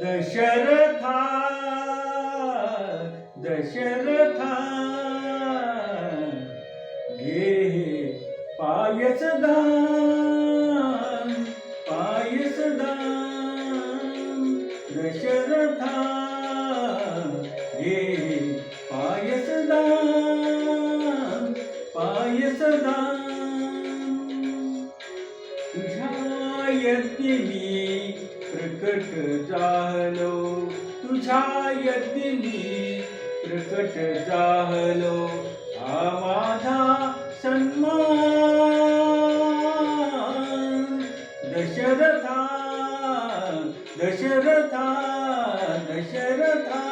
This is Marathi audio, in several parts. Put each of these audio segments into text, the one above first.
दशरथा दशरथा घे पायस दान पायस दान दशरथा घे पायस दान पायस दान तुझ्या यज्ञी प्रकट जाहलो तुझ्या यज्ञी प्रकट जाहलो हा माझा सन्मान. दशरथा दशरथा दशरथा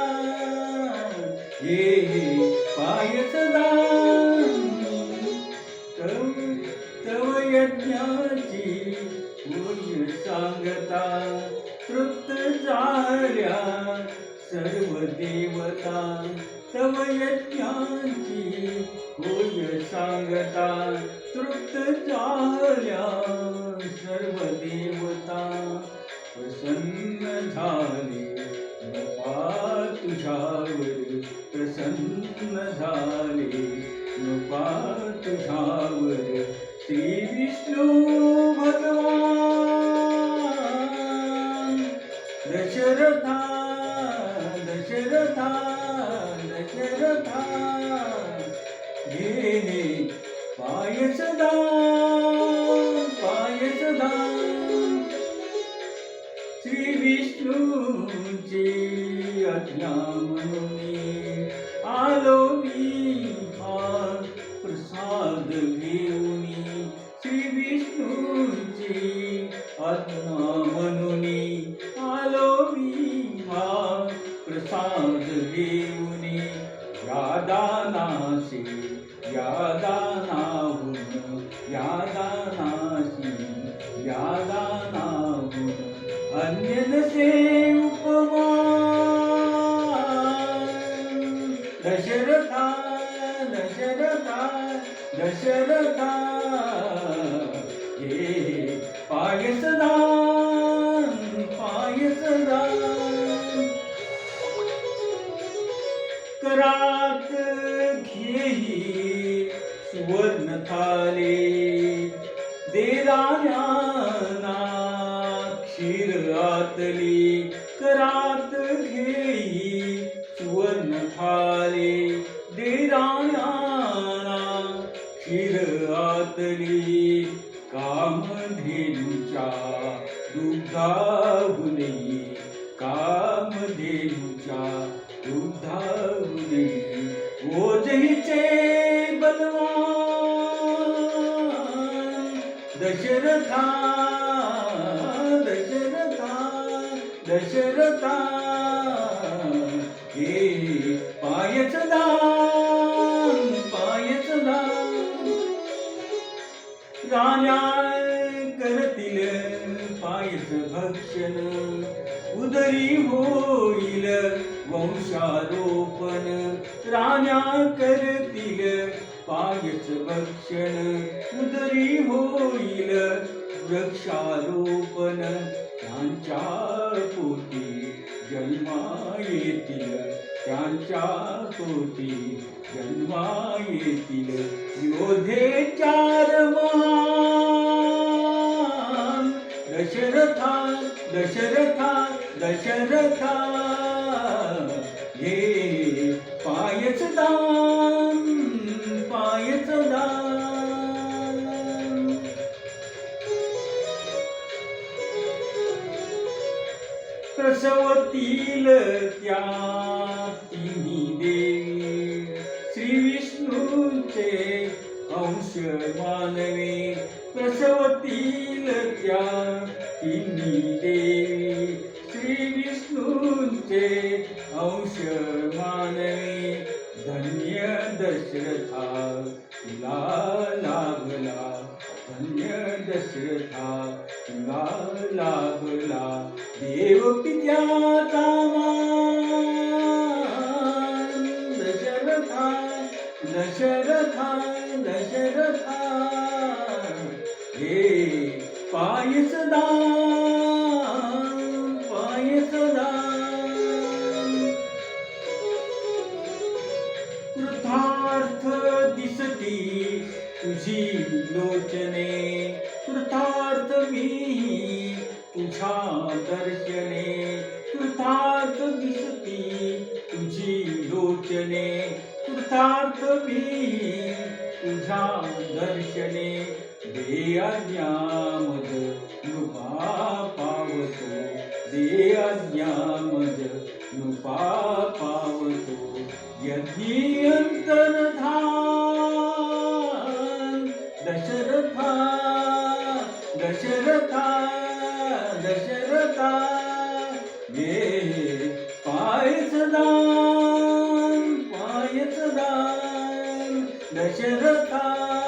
हे पायस दान. तव तव यज्ञाची सांगता. तृप्त झाल्या सर्व देवता तव यज्ञांची होय सांगता. तृप्त झाल्या सर्व देवता प्रसन्न झाले. नपा तुझ्यावर प्रसन्न झाले. नपा तुझ्यावर श्री विष्णू भगवान विष्णूची आज्ञा म्हणून आलो मी हा प्रसाद घेऊन श्री विष्णूची आज्ञा म्हणून आलो मी हा प्रसाद घेऊन यादानाशी यादानाहून यादानाशी यादानाहून अन्य दशरथा हे पायस दान पायस दान करात घेई सुवर्ण थाले देराण्याना क्षीर आतली करात घेई सुवर्ण थाले देराण्याना क्षीर आतली कामधेनुच्या दुग्धाहुनी कामधेनुच्या दुग्धाहुनी ओजहीचे बलवान दशरथा दशरथा दशरथा हे पायच राण्या करतील पायस भक्षण उदरी होईल वंशारोपण. राण्या करतील पायस भक्षण उदरी होईल वृक्षारोपण. त्यांच्या पोटी जन्मा येतील. त्यांच्या पोटी जन्मा येतील. योधे चार महान. दशरथा दशरथा दशरथा हे पायच दान पायच दान. प्रसवतील त्या वंश मानवे प्रसवतील त्या तिन्ही देवी. श्री विष्णूंचे अंश मानवे धन्य दशरथा तुला लाभला धन्य दशरथा तुला लाभला देव पित्या मान दशरथा दशरथा हे पायस दान पायस कृथार्थ दिसती तुझी लोचने कृथार्थ मी तुझ्या दर्शने कृथार्थ दिसती तुझी लोचने कृतार्थ मी तुझ्या दर्शने दे आज्ञा मज नृपा पावतो. दे आज्ञा मज नृपा पावतो. यधी अंतर्धान दशरथा दशरथा दशरथा ये दान दशरथा दशरथा हे